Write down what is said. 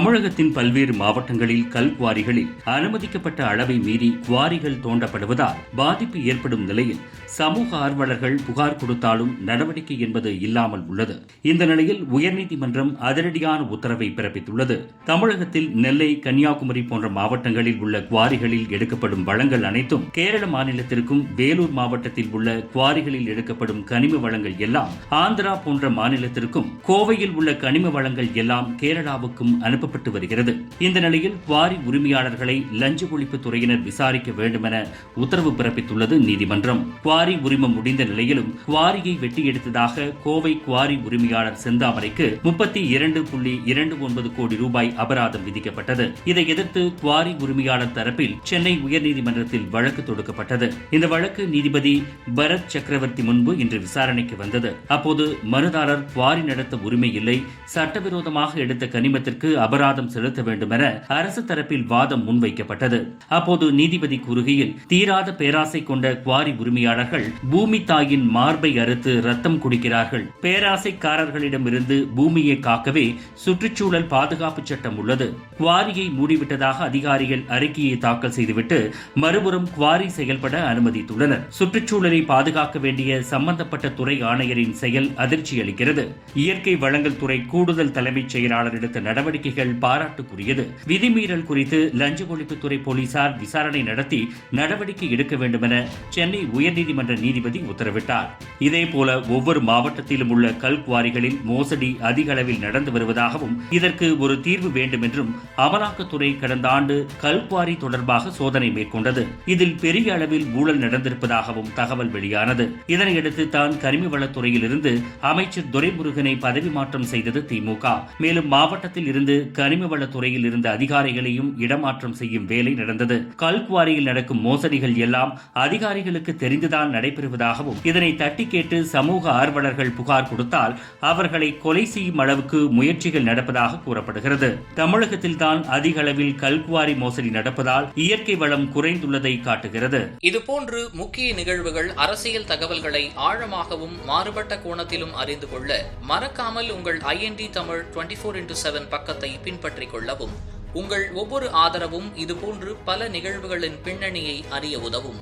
தமிழகத்தின் பல்வேறு மாவட்டங்களில் கல் குவாரிகளில் அனுமதிக்கப்பட்ட அளவை மீறி குவாரிகள் தோண்டப்படுவதால் பாதிப்பு ஏற்படும் நிலையில் சமூக ஆர்வலர்கள் புகார் கொடுத்தாலும் நடவடிக்கை என்பது இல்லாமல் உள்ளது. இந்த நிலையில் உயர்நீதிமன்றம் அதிரடியான உத்தரவை பிறப்பித்துள்ளது. தமிழகத்தில் நெல்லை கன்னியாகுமரி போன்ற மாவட்டங்களில் உள்ள குவாரிகளில் எடுக்கப்படும் வளங்கள் அனைத்தும் கேரள மாநிலத்திற்கும் வேலூர் மாவட்டத்தில் உள்ள குவாரிகளில் எடுக்கப்படும் கனிம வளங்கள் எல்லாம் ஆந்திரா போன்ற மாநிலத்திற்கும் கோவையில் உள்ள கனிம வளங்கள் எல்லாம் கேரளாவுக்கும் அனுப்ப அனுப்பப்பட்டு வருகிறது. இந்த நிலையில் குவாரி உரிமையாளர்களை லஞ்ச ஒழிப்பு துறையினர் விசாரிக்க வேண்டும் என உத்தரவு பிறப்பித்துள்ளது நீதிமன்றம். குவாரி உரிமம் முடிந்த நிலையிலும் குவாரியை வெட்டி எடுத்ததாக கோவை குவாரி உரிமையாளர் செந்தாமரைக்கு முப்பத்தி இரண்டு புள்ளி இரண்டு ஒன்பது கோடி ரூபாய் அபராதம் விதிக்கப்பட்டது. இதை எதிர்த்து குவாரி உரிமையாளர் தரப்பில் சென்னை உயர்நீதிமன்றத்தில் வழக்கு தொடுக்கப்பட்டது. இந்த வழக்கு நீதிபதி பரத் சக்கரவர்த்தி முன்பு இன்று விசாரணைக்கு வந்தது. அப்போது மனுதாரர் குவாரி நடத்த உரிமை இல்லை. சட்டவிரோதமாக எடுத்த கனிமத்திற்கு அபராதம் அபராதம் செலுத்த வேண்டும் என அரசு தரப்பில் வாதம் முன்வைக்கப்பட்டது. அப்போது நீதிபதி கூறுகையில் தீராத பேராசை கொண்ட குவாரி உரிமையாளர்கள் பூமி தாயின் மார்பை அறுத்து ரத்தம் குடிக்கிறார்கள். பேராசைக்காரர்களிடமிருந்து பூமியை காக்கவே சுற்றுச்சூழல் பாதுகாப்பு சட்டம் உள்ளது. குவாரியை மூடிவிட்டதாக அதிகாரிகள் அறிக்கையை தாக்கல் செய்துவிட்டு மறுபுறம் குவாரி செயல்பட அனுமதித்துள்ளனர். சுற்றுச்சூழலை பாதுகாக்க வேண்டிய சம்பந்தப்பட்ட துறை ஆணையரின் செயல் அதிர்ச்சி அளிக்கிறது இயற்கை வளங்கள் துறை கூடுதல் தலைமைச் செயலாளர் எடுத்த நடவடிக்கைகள் பாராட்டுக்குரியது. விதிமீறல் குறித்து லஞ்ச ஒழிப்புத்துறை போலீசார் விசாரணை நடத்தி நடவடிக்கை எடுக்க வேண்டும் என சென்னை உயர்நீதிமன்ற நீதிபதி உத்தரவிட்டார். இதேபோல ஒவ்வொரு மாவட்டத்திலும் உள்ள கல்குவாரிகளில் மோசடி அதிக அளவில் நடந்து வருவதாகவும் இதற்கு ஒரு தீர்வு வேண்டும் என்றும் அமலாக்கத்துறை கடந்த ஆண்டு கல்குவாரி தொடர்பாக சோதனை மேற்கொண்டது. இதில் பெரிய அளவில் ஊழல் நடந்திருப்பதாகவும் தகவல் வெளியானது. இதனையடுத்து தான் கரிம வளத்துறையில் இருந்து அமைச்சர் துரைமுருகனை பதவி மாற்றம் செய்தது திமுக. மேலும் மாவட்டத்தில் இருந்து கனிம வளத்துறையில் இருந்த அதிகாரிகளையும் இடமாற்றம் செய்யும் வேலை நடந்தது. கல்குவாரியில் நடக்கும் மோசடிகள் எல்லாம் அதிகாரிகளுக்கு தெரிந்துதான் நடைபெறுவதாகவும் இதனை தட்டி கேட்டு சமூக ஆர்வலர்கள் புகார் கொடுத்தால் அவர்களை கொலை செய்யும் அளவுக்கு முயற்சிகள் நடப்பதாக கூறப்படுகிறது. தமிழகத்தில் தான் அதிக அளவில் கல்குவாரி மோசடி நடப்பதால் இயற்கை வளம் குறைந்துள்ளதை காட்டுகிறது. இதுபோன்று முக்கிய நிகழ்வுகள் அரசியல் தகவல்களை ஆழமாகவும் மாறுபட்ட கோணத்திலும் அறிந்து கொள்ள மறக்காமல் உங்கள் INT Tamil twenty four into seven பக்கத்தை பின்பற்றிக் கொள்ளவும். உங்கள் ஒவ்வொரு ஆதரவும் இதுபோன்று பல நிகழ்வுகளின் பின்னணியை அறிய உதவும்.